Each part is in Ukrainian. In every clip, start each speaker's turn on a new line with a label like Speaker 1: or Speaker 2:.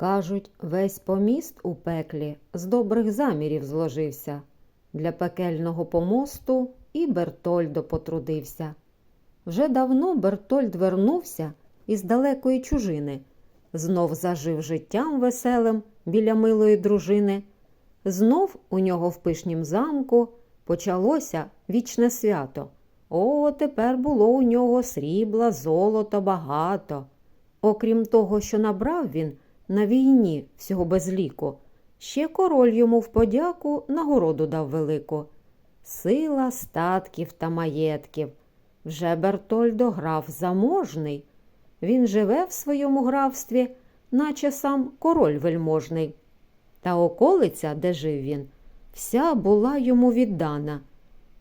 Speaker 1: Кажуть, весь поміст у пеклі з добрих замірів зложився. Для пекельного помосту і Бертольдо потрудився. Вже давно Бертольд вернувся із далекої чужини, знов зажив життям веселим біля милої дружини. Знов у нього в пишнім замку почалося вічне свято. О, тепер було у нього срібла, золота багато. Окрім того, що набрав він на війні всього без ліку, ще король йому в подяку нагороду дав велику. Сила статків та маєтків. Вже Бертольдо граф заможний. Він живе в своєму графстві, наче сам король вельможний. Та околиця, де жив він, вся була йому віддана.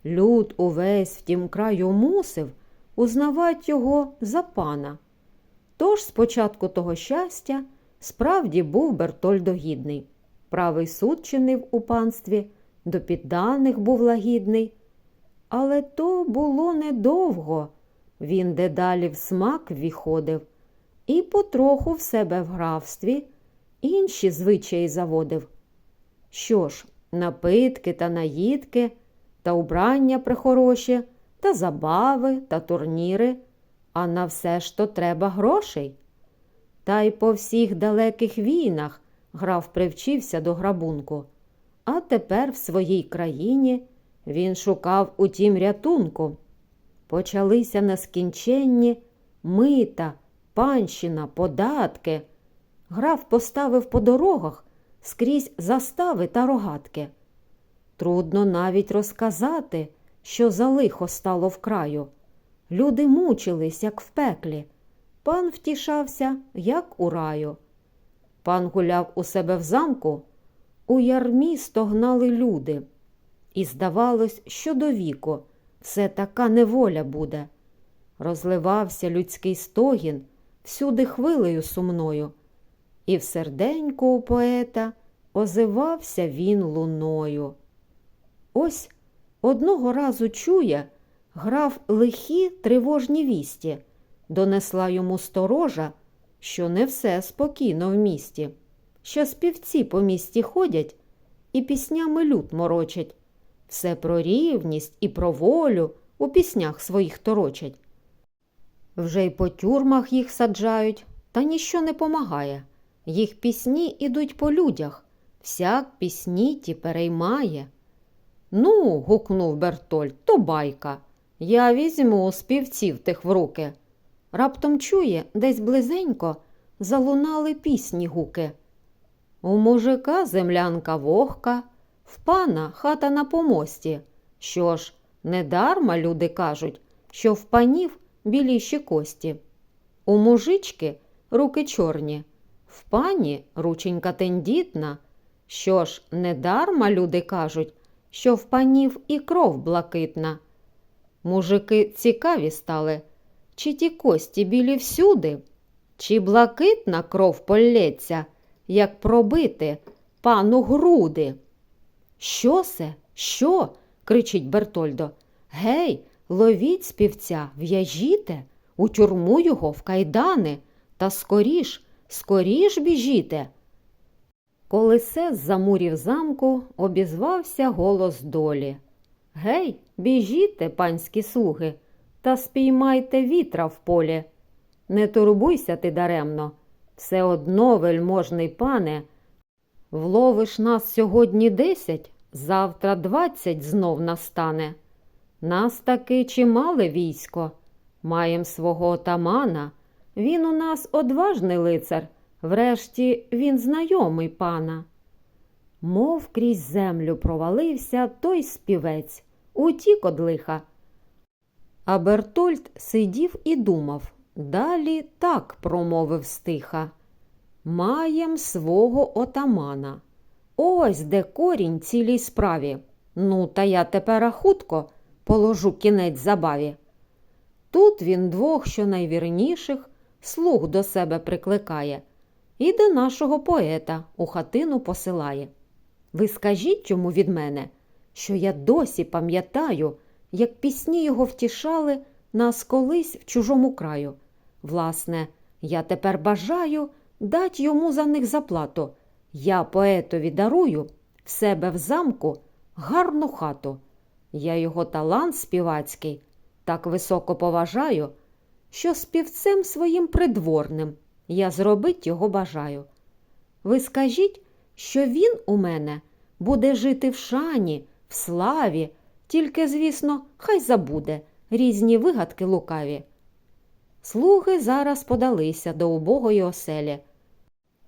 Speaker 1: Люд увесь в тім краю мусив узнавать його за пана. Тож спочатку того щастя справді був Бертольдо гідний. Правий суд чинив у панстві, до підданих був лагідний. Але то було недовго. Він дедалі в смак віходив і потроху в себе в графстві інші звичаї заводив. Що ж, напитки та наїдки, та убрання прихороші, та забави, та турніри, а на все ж то треба грошей. Та й по всіх далеких війнах граф привчився до грабунку, а тепер в своїй країні він шукав у тім рятунку. Почалися нескінченні мита, панщина, податки. Граф поставив по дорогах скрізь застави та рогатки. Трудно навіть розказати, що за лихо стало в краю. Люди мучились, як в пеклі. Пан втішався, як у раю. Пан гуляв у себе в замку, у ярмі стогнали люди. І здавалось, що до віку все така неволя буде. Розливався людський стогін всюди хвилею сумною, і в серденьку у поета озивався він луною. Ось одного разу чує, граф лихі тривожні вісті, донесла йому сторожа, що не все спокійно в місті, що співці по місті ходять і піснями люд морочать. Все про рівність і про волю у піснях своїх торочать. Вже й по тюрмах їх саджають, та ніщо не помагає. Їх пісні ідуть по людях, всяк пісні ті переймає. Ну, гукнув Бертольд, то байка. Я візьму співців тих в руки. Раптом чує, десь близенько залунали пісні гуки. У мужика землянка вогка, в пана хата на помості. Що ж, недарма люди кажуть, що в панів біліші кості. У мужички руки чорні, в пані рученька тендітна. Що ж, недарма люди кажуть, що в панів і кров блакитна. Мужики цікаві стали, чи ті кості білі всюди, чи блакитна кров полється, як пробити пану груди. Що се? Що? кричить Бертольдо. Гей, ловіть співця, в'яжіте, у тюрму його в кайдани, та скоріш, скоріш біжіте. Коли се з замурів замку обізвався голос долі. Гей, біжіте, панські слуги, та спіймайте вітра в полі. Не турбуйся ти даремно, все одно, вельможний пане, вловиш нас сьогодні десять, завтра двадцять знов настане. Нас таки чимале військо, маєм свого отамана. Він у нас одважний лицар, врешті він знайомий пана. Мов крізь землю провалився той співець, утік од лиха. А Бертольд сидів і думав, далі так промовив стиха. Маєм свого отамана. Ось де корінь цілій справі. Ну, та я тепер хутко положу кінець забаві. Тут він двох щонайвірніших слуг до себе прикликає і до нашого поета у хатину посилає. Ви скажіть йому від мене, що я досі пам'ятаю, як пісні його втішали нас колись в чужому краю. Власне, я тепер бажаю дать йому за них заплату. Я поетові дарую в себе в замку гарну хату. Я його талант співацький так високо поважаю, що співцем своїм придворним я зробить його бажаю. Ви скажіть, що він у мене буде жити в шані, в славі, тільки, звісно, хай забуде різні вигадки лукаві. Слуги зараз подалися до убогої оселі.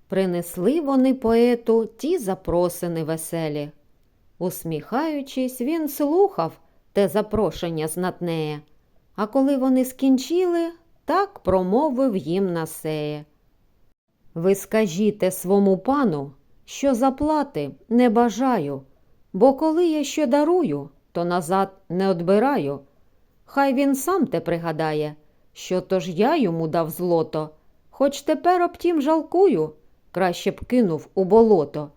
Speaker 1: Принесли вони поету ті запросини веселі. Усміхаючись, він слухав те запрошення знатнеє, а коли вони скінчили, так промовив їм насеє. Ви скажіте свому пану, що заплати не бажаю, бо коли я що дарую, то назад не одбираю. Хай він сам те пригадає, що то ж я йому дав злото, хоч тепер обтім жалкую, краще б кинув у болото.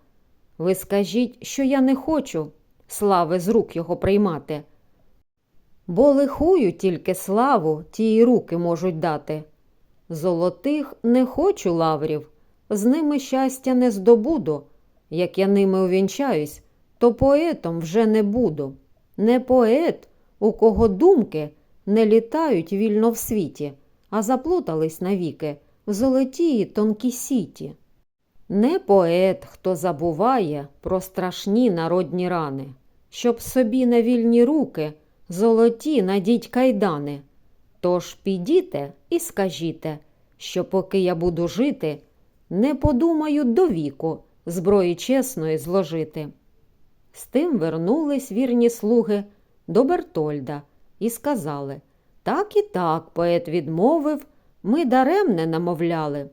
Speaker 1: Ви скажіть, що я не хочу слави з рук його приймати, бо лихую тільки славу тії руки можуть дати. Золотих не хочу лаврів, з ними щастя не здобуду. Як я ними увінчаюсь, то поетом вже не буду. Не поет, у кого думки не літають вільно в світі, а заплутались навіки в золотії тонкі сіті. Не поет, хто забуває про страшні народні рани, щоб собі на вільні руки золоті надіть кайдани. Тож підіте і скажіте, що поки я буду жити, не подумаю до віку зброї чесної зложити. З тим вернулись вірні слуги до Бертольда і сказали так і так, поет відмовив, ми даремне намовляли.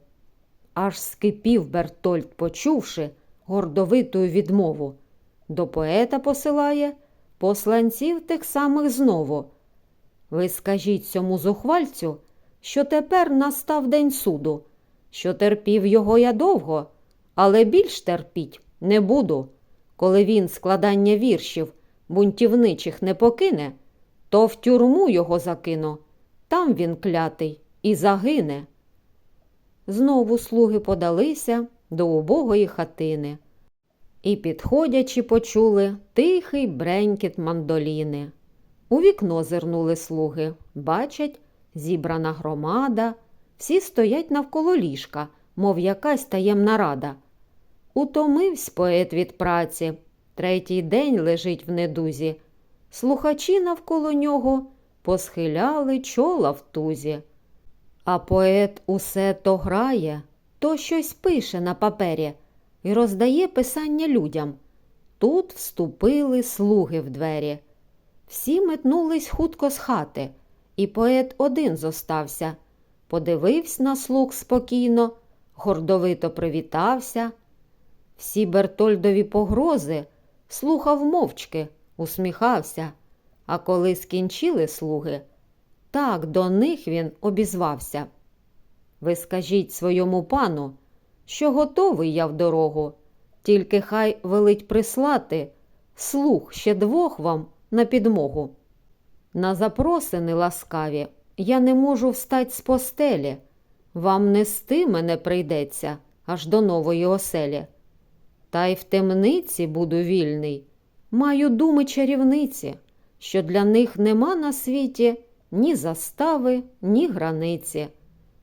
Speaker 1: Аж скипів Бертольд, почувши гордовиту відмову. До поета посилає посланців тих самих знову. Ви скажіть цьому зухвальцю, що тепер настав день суду, що терпів його я довго, але більш терпіть не буду. Коли він складання віршів бунтівничих не покине, то в тюрму його закину, там він клятий і загине. Знову слуги подалися до убогої хатини і, підходячи, почули тихий бренькіт мандоліни. У вікно зирнули слуги, бачать, зібрана громада, всі стоять навколо ліжка, мов якась таємна рада. Утомивсь поет від праці, третій день лежить в недузі. Слухачі навколо нього посхиляли чола в тузі. А поет усе то грає, то щось пише на папері і роздає писання людям. Тут вступили слуги в двері. Всі метнулись хутко з хати, і поет один зостався. Подивився на слуг спокійно, гордовито привітався. Всі Бертольдові погрози слухав мовчки, усміхався. А коли скінчили слуги, так до них він обізвався. Ви скажіть своєму пану, що готовий я в дорогу, тільки хай велить прислати слух ще двох вам на підмогу. На запросини ласкаві я не можу встать з постелі, вам нести мене прийдеться аж до нової оселі. Та й в темниці буду вільний, маю думи чарівниці, що для них нема на світі ні застави, ні границі,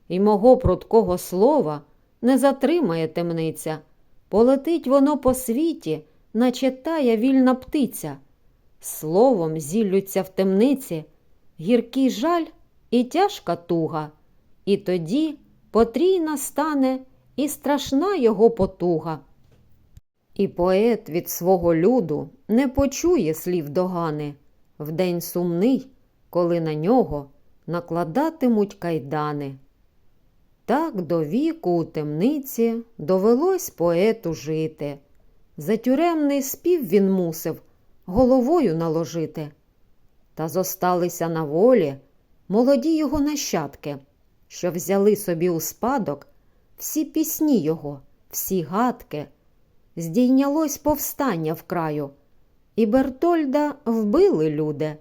Speaker 1: і мого прудкого слова не затримає темниця, полетить воно по світі, наче тая вільна птиця. Словом зіллються в темниці гіркий жаль і тяжка туга, і тоді потрійна стане і страшна його потуга. І поет від свого люду не почує слів догани в день сумний, коли на нього накладатимуть кайдани. Так до віку у темниці довелось поету жити. За тюремний спів він мусив головою наложити. Та зосталися на волі молоді його нащадки, що взяли собі у спадок всі пісні його, всі гадки. Здійнялось повстання в краю, і Бертольда вбили люди,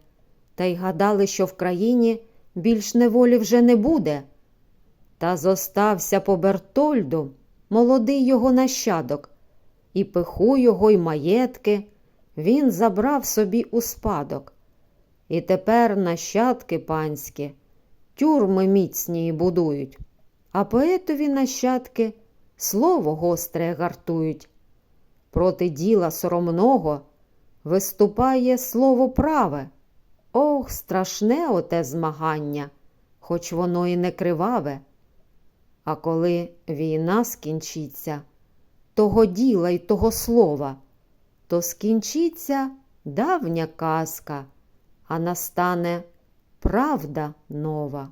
Speaker 1: та й гадали, що в країні більш неволі вже не буде. Та зостався по Бертольду молодий його нащадок, і пиху його й маєтки він забрав собі у спадок. І тепер нащадки панські тюрми міцні будують, а поетові нащадки слово гостре гартують. Проти діла соромного виступає слово праве. Ох, страшне оте змагання, хоч воно і не криваве. А коли війна скінчиться, того діла й того слова, то скінчиться давня казка, а настане правда нова.